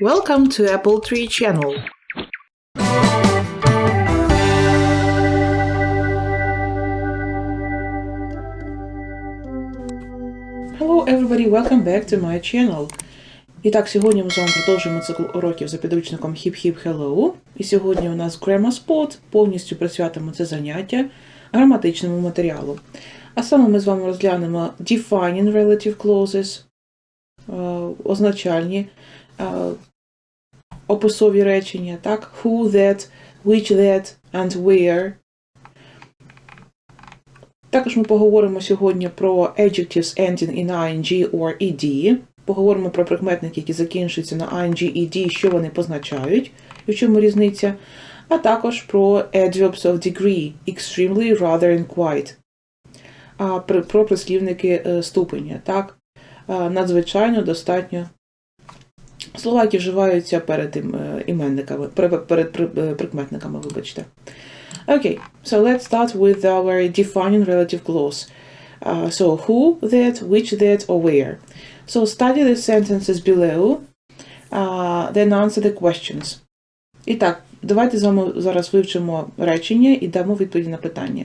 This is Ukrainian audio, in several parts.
Welcome to Apple Tree Channel. Hello everybody, welcome back to my channel. І так, сьогодні ми з вами продовжуємо цикл уроків за підручником Hip Hip Hello. І сьогодні у нас Grammar Spot, повністю присвятимо це заняття граматичному матеріалу. А саме ми з вами розглянемо defining relative clauses, е, означальні описові речення, так? Who, that, which, that and where. Також ми поговоримо сьогодні про adjectives ending in ing or ed. Поговоримо про прикметники, які закінчуються на ing, ed, що вони позначають, і в чому різниця. А також про adverbs of degree, extremely, rather and quite. А про прислівники е, ступеня, так? Е, Надзвичайно, достатньо. Слова, які вживаються перед е, іменниками, перед, перед при- е, прикметниками, вибачте. Okay, so let's start with our defining relative clause. Uh, so who, that, which, that, or where. So study the sentences below, uh, then answer the questions. І так, давайте з вами зараз вивчимо речення і дамо відповіді на питання.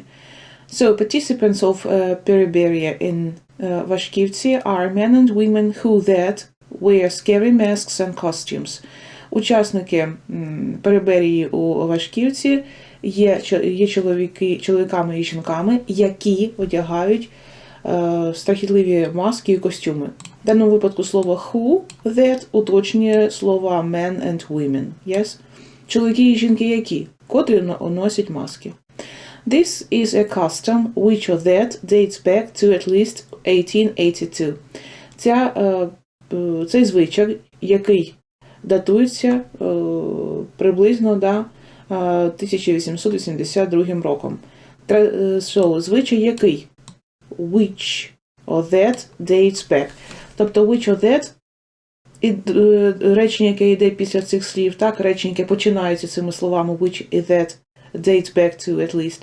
So participants of uh, Periberia in uh, Вашківці are men and women who that wear scary masks and costumes. Учасники Переберії у Вашківці є, є чоловіки, чоловіками і жінками, які одягають е, страхітливі маски і костюми. В даному випадку слово who, that уточнює слова men and women. Yes? Чоловіки і жінки які? Котрі носять маски. This is a custom which or that dates back to at least 1882. Ця, е, цей звичай, який датується е, приблизно е, 1882 роком. Е, So, звичай який? Which or that dates back. Тобто which or that і е, речення, яке йде після цих слів, так, речення, яке починається цими словами which і that dates back to at least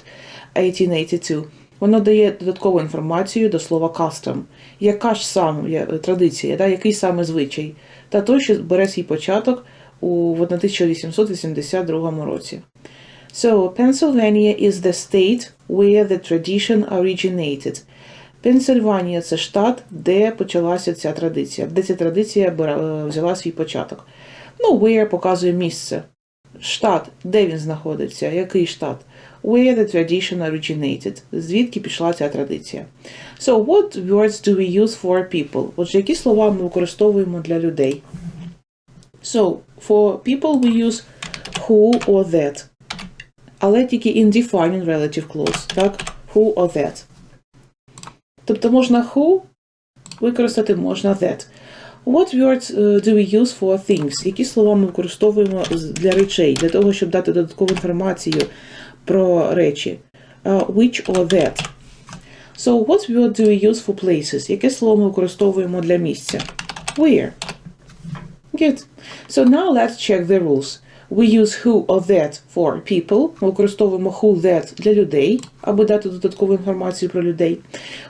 1882. Воно дає додаткову інформацію до слова custom. Яка ж саме традиція, да, який саме звичай? Та той, що бере свій початок у 1882 році. So, Pennsylvania is the state where the tradition originated. Пенсильванія це штат, де почалася ця традиція, де ця традиція е, взяла свій початок. Ну, where показує місце. Штат, де він знаходиться, який штат? Where the tradition originated. Звідки пішла ця традиція? So, what words do we use for people? Отже, які слова ми використовуємо для людей? So, for people we use who or that. Але тільки in defining relative clause, так? Who or that. Тобто можна who використати, можна that. What words е, do we use for things? Які слова ми використовуємо для речей, для того, щоб дати додаткову інформацію про речі? Е, which or that. So, what word do we use for places? Яке слово ми використовуємо для місця? Where. Good. So now let's check the rules. We use who or that for people. Ми використовуємо who that для людей, аби дати додаткову інформацію про людей.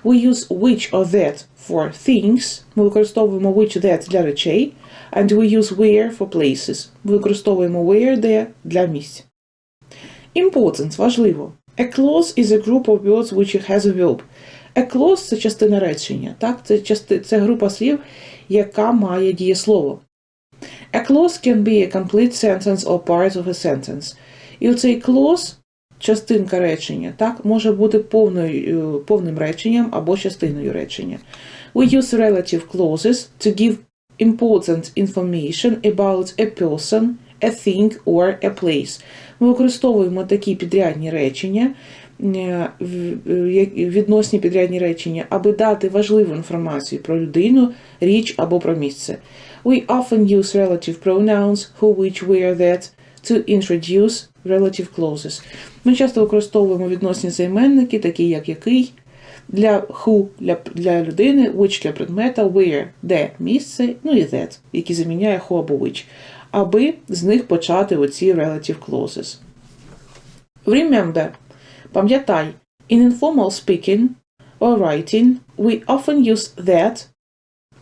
We use which or that for things. Ми використовуємо which that для речей. And we use where for places. Ми використовуємо where де для місць. Important – важливо. A clause is a group of words which has a verb. A clause – це частина речення. Так? Це, части, це група слів, яка має дієслово. A clause can be a complete sentence or part of a sentence. І оцей clause, частинка речення, так, може бути повною, е, повним реченням або частиною речення. We use relative clauses to give important information about a person, a thing or a place. Ми використовуємо такі підрядні речення, е, е, відносні підрядні речення, аби дати важливу інформацію про людину, річ або про місце. We often use relative pronouns who, which, where, that to introduce relative clauses. Ми часто використовуємо відносні займенники, такі як який, для who для, для людини, which для предмета, where де місце, ну і that, які заміняє who або which, аби з них почати оці relative clauses. Remember, пам'ятай, in informal speaking or writing, we often use that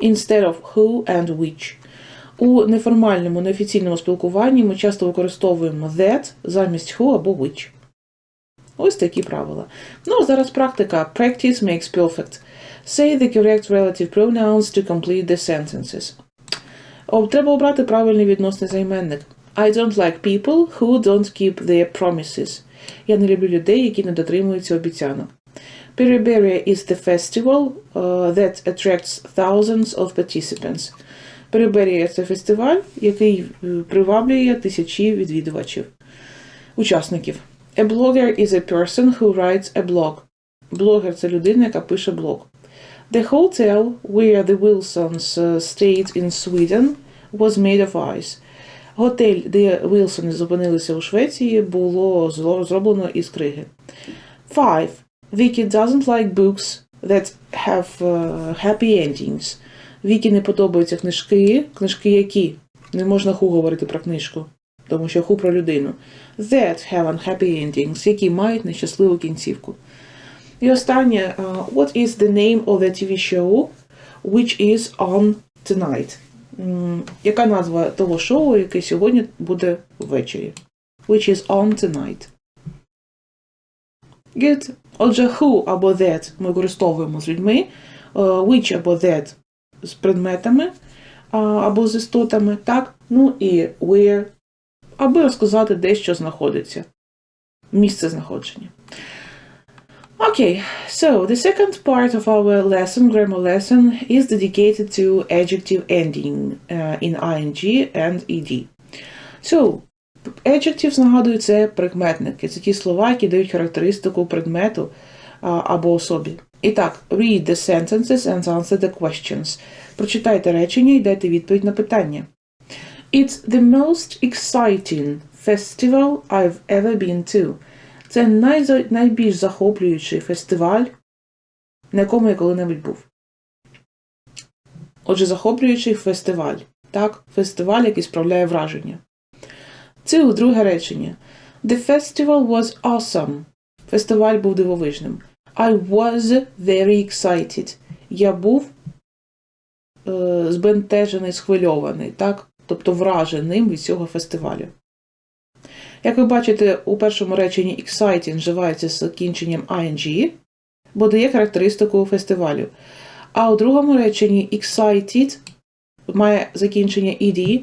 instead of who and which. У неформальному, неофіційному спілкуванні ми часто використовуємо that замість who або which. Ось такі правила. Ну, а зараз практика. Practice makes perfect. Say the correct relative pronouns to complete the sentences. Треба обрати правильний відносний займенник. I don't like people who don't keep their promises. Я не люблю людей, які не дотримуються обіцянок. Periberia is the festival uh, that attracts thousands of participants. Periberia – це фестиваль, який е, приваблює тисячі відвідувачів, учасників. A blogger is a person who writes a blog. Блогер – це людина, яка пише блог. The hotel where the Wilsons uh, stayed in Sweden was made of ice. Готель, де Вілсони зупинилися у Швеції, було зроблено із криги. 5. Vicky doesn't like books that have uh, happy endings. Вікі не подобаються книжки, книжки які? Не можна ху говорити про книжку, тому що ху про людину. That have unhappy endings, які мають нещасливу кінцівку. І останнє, uh, what is the name of the TV show which is on tonight? Яка назва того шоу, яке сьогодні буде ввечері? Which is on tonight. Good. Отже, who або that ми використовуємо з людьми, е, which або that з предметами або з істотами, так? Ну і where, аби розказати, де що знаходиться. Місце знаходження. Okay, so the second part of our lesson, grammar lesson, is dedicated to adjective ending uh, in ing and ed. So, adjectives, нагадую, це прикметники. Це ті слова, які дають характеристику предмету а, або особі. І так, read the sentences and answer the questions. Прочитайте речення і дайте відповідь на питання. It's the most exciting festival I've ever been to. Це найза- найбільш захоплюючий фестиваль, на якому я коли-небудь був. Отже, захоплюючий фестиваль. Так, фестиваль, який справляє враження. Це у друге речення. The festival was awesome. Фестиваль був дивовижним. I was very excited. Я був е, збентежений, схвильований, так? Тобто враженим від цього фестивалю. Як ви бачите, у першому реченні exciting вживається з закінченням ing, бо дає характеристику фестивалю. А у другому реченні excited має закінчення ed,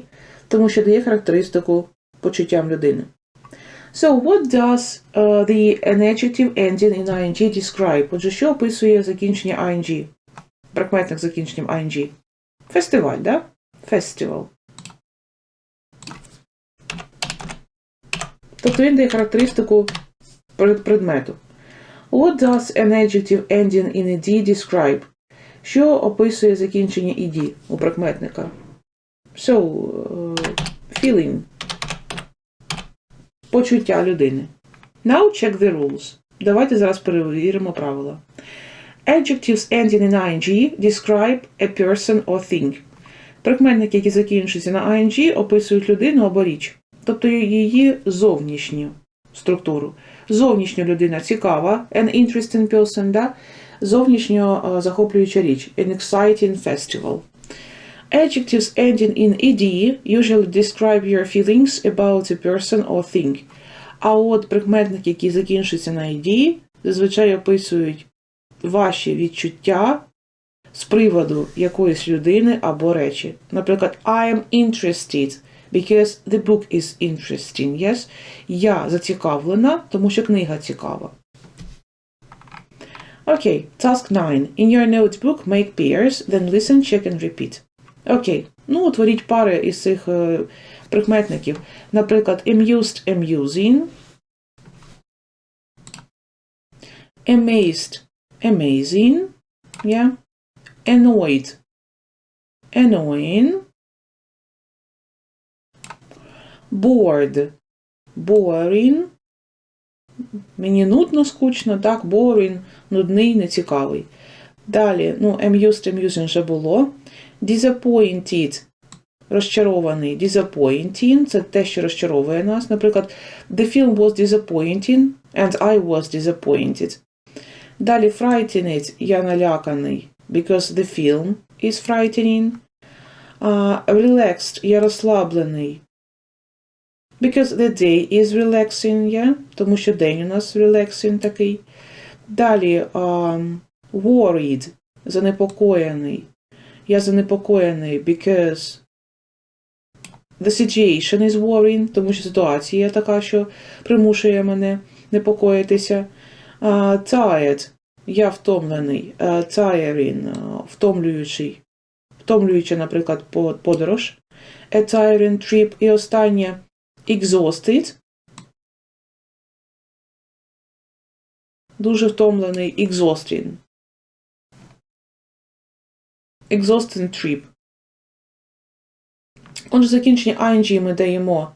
тому що дає характеристику почуттям людини. So, what does uh, the adjective ending in ing describe? Отже, що описує закінчення ing? Прикметник закінченням ing. Фестиваль, да? Festival. Тобто він дає характеристику предмету. What does an adjective ending in ed describe? Що описує закінчення ed у прикметника? So, uh, feeling. Почуття людини. Now check the rules. Давайте зараз перевіримо правила. Adjectives ending in ing describe a person or thing. Прикметники, які закінчуються на ing, описують людину або річ, тобто її зовнішню структуру. Зовнішня людина цікава, an interesting person, да? зовнішньо е, захоплююча річ, an exciting festival. Adjectives ending in ed usually describe your feelings about a person or thing. А от прикметники, які закінчуються на ed, зазвичай описують ваші відчуття з приводу якоїсь людини або речі. Наприклад, I am interested because the book is interesting. Yes? Я зацікавлена, тому що книга цікава. Окей, task 9. In your notebook make pairs, then listen, check and repeat. Окей. Ну, утворіть пари із цих е, прикметників. Наприклад, amused, amusing. Amazed, amazing. Yeah. Annoyed, annoying. Bored, boring. Мені нудно, скучно, так, boring, нудний, нецікавий. Далі, ну, amused, amusing вже було. Disappointed, розчарований. Disappointing – це те, що розчаровує нас. Наприклад, the film was disappointing, and I was disappointed. Далі frightened, я наляканий, because the film is frightening. А, relaxed, я розслаблений. Because the day is relaxing, yeah? тому що день у нас relaxing такий. Далі um, worried, занепокоєний. Я занепокоєний because the situation is worrying, тому що ситуація така, що примушує мене непокоїтися. Uh, tired, я втомлений. Uh, tiring, uh, втомлюючий. Втомлююча, наприклад, подорож. A tiring trip. І останнє exhausted. Дуже втомлений exhausting. Exhausting trip. Отже, закінчення ING ми даємо,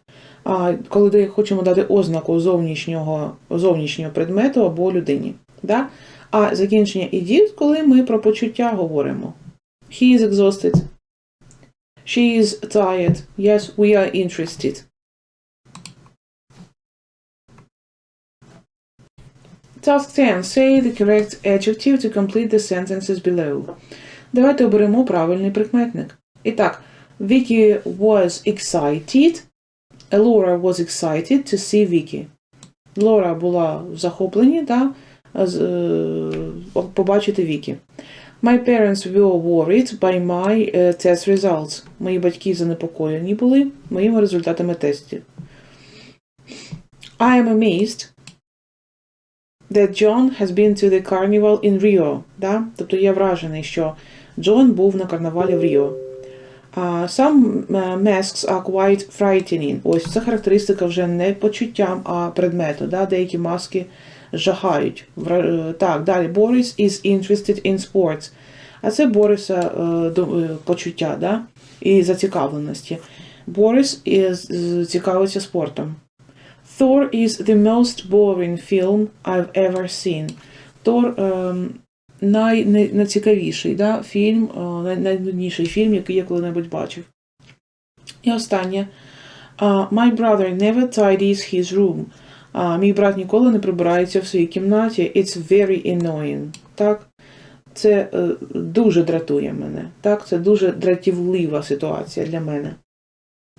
коли хочемо дати ознаку зовнішнього, зовнішнього предмету або людині. Да? А закінчення id, коли ми про почуття говоримо. He is exhausted. She is tired. Yes, we are interested. Task 10. Say the correct adjective to complete the sentences below. Давайте оберемо правильний прикметник. І так, Vicky was excited. Laura was excited to see Vicky. Лора була в захопленні, да, е, побачити Вікі. My parents were worried by my е, test results. Мої батьки занепокоєні були моїми результатами тестів. I am amazed that John has been to the carnival in Rio. Да? Тобто я вражений, що Джон був на карнавалі в Ріо. Uh, some uh, masks are quite frightening. Ось це характеристика вже не почуттям, а предмету. Да? Деякі маски жагають. Вра- е, Так, далі. Boris is interested in sports. А це Бориса е, е, почуття да? і зацікавленості. Борис цікавиться спортом. Thor is the most boring film I've ever seen. Тор ем, най, най, найцікавіший да, фільм, е, найнудніший фільм, який я коли-небудь бачив. І останнє. My brother never tidies his room. Мій брат ніколи не прибирається в своїй кімнаті. It's very annoying. Так? Це е, дуже дратує мене. Так? Це дуже дратівлива ситуація для мене.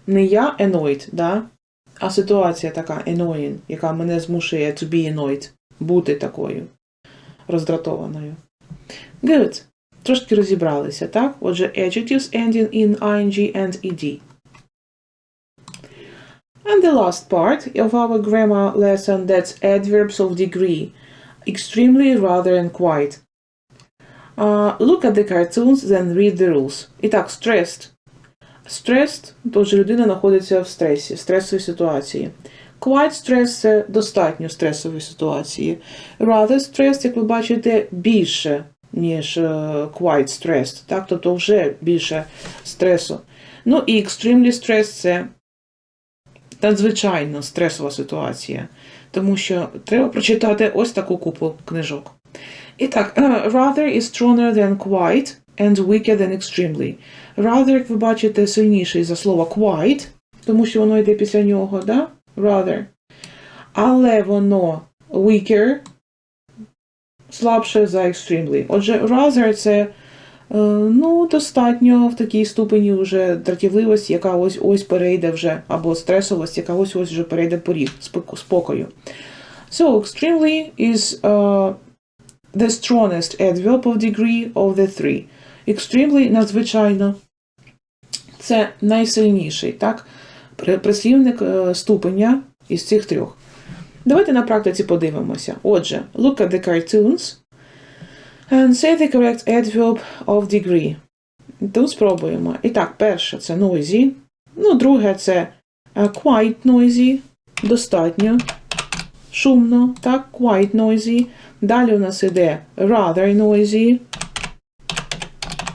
Не я annoyed, да? а ситуація така annoying, яка мене змушує to be annoyed, бути такою роздратованою. Good. Трошки розібралися, так? Отже, adjectives ending in ing and ed. And the last part of our grammar lesson that's adverbs of degree. Extremely, rather, and quite. Uh, look at the cartoons, then read the rules. І так, stressed. Stressed, тож людина знаходиться в стресі, в стресовій ситуації. Quite stressed – це достатньо стресової ситуації. Rather stressed, як ви бачите, більше, ніж е, quite stressed. Так? Тобто вже більше стресу. Ну і extremely stressed – це надзвичайно стресова ситуація. Тому що треба прочитати ось таку купу книжок. І так, е, rather is stronger than quite and weaker than extremely. Rather, як ви бачите, сильніший за слово quite, тому що воно йде після нього, да? Rather. Але воно weaker, слабше за extremely. Отже, rather це е, ну, достатньо в такій ступені вже дратівливість, яка ось ось перейде вже, або стресовість, яка ось ось вже перейде поріг споко- спокою. So, extremely is uh, the strongest adverb of degree of the three. Extremely надзвичайно. Це найсильніший, так? Прислівник е, ступеня із цих трьох. Давайте на практиці подивимося. Отже, look at the cartoons and say the correct adverb of degree. Тут спробуємо. І так, перше це noisy. Ну, друге це е, quite noisy. Достатньо. Шумно. Так, quite noisy. Далі у нас іде rather noisy.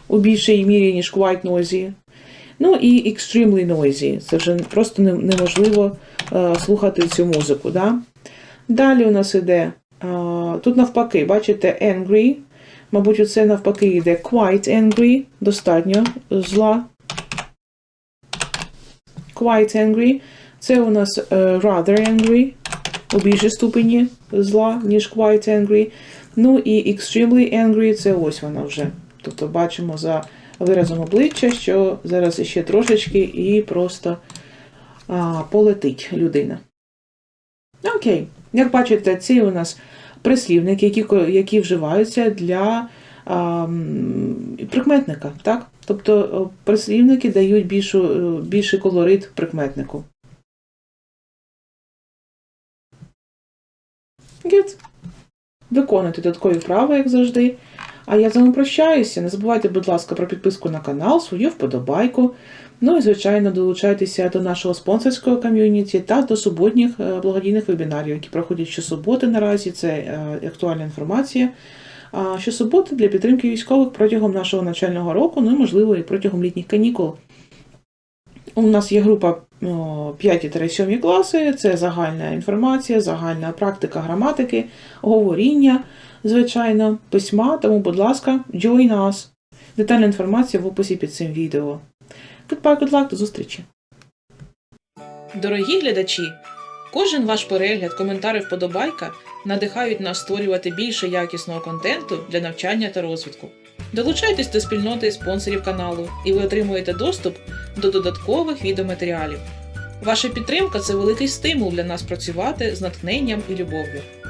У більшій мірі, ніж quite noisy. Ну і extremely noisy. Це вже просто неможливо е, слухати цю музику. Да? Далі у нас іде, е, тут навпаки, бачите, angry. Мабуть, оце навпаки йде quite angry, достатньо зла. Quite angry. Це у нас е, rather angry, у більшій ступені зла, ніж quite angry. Ну і extremely angry це ось вона вже. Тобто бачимо за виразом обличчя, що зараз ще трошечки і просто а, полетить людина. Окей, як бачите, ці у нас прислівники, які, які вживаються для а, прикметника. Так? Тобто прислівники дають більшу, е, більший колорит прикметнику. Good. Виконуйте додаткові вправи, як завжди. А я з вами прощаюся. Не забувайте, будь ласка, про підписку на канал, свою вподобайку. Ну і, звичайно, долучайтеся до нашого спонсорського ком'юніті та до суботніх е, благодійних вебінарів, які проходять щосуботи наразі. Це е, актуальна інформація. Щосуботи для підтримки військових протягом нашого навчального року, ну і можливо і протягом літніх канікул. У нас є група 5-7 класи, це загальна інформація, загальна практика граматики, говоріння, звичайно, письма, тому, будь ласка, join us. Детальна інформація в описі під цим відео. Goodbye, good luck, до зустрічі! Дорогі глядачі, кожен ваш перегляд, коментар і вподобайка надихають нас створювати більше якісного контенту для навчання та розвитку. Долучайтесь до спільноти спонсорів каналу, і ви отримуєте доступ до додаткових відеоматеріалів. Ваша підтримка це великий стимул для нас працювати з натхненням і любов'ю.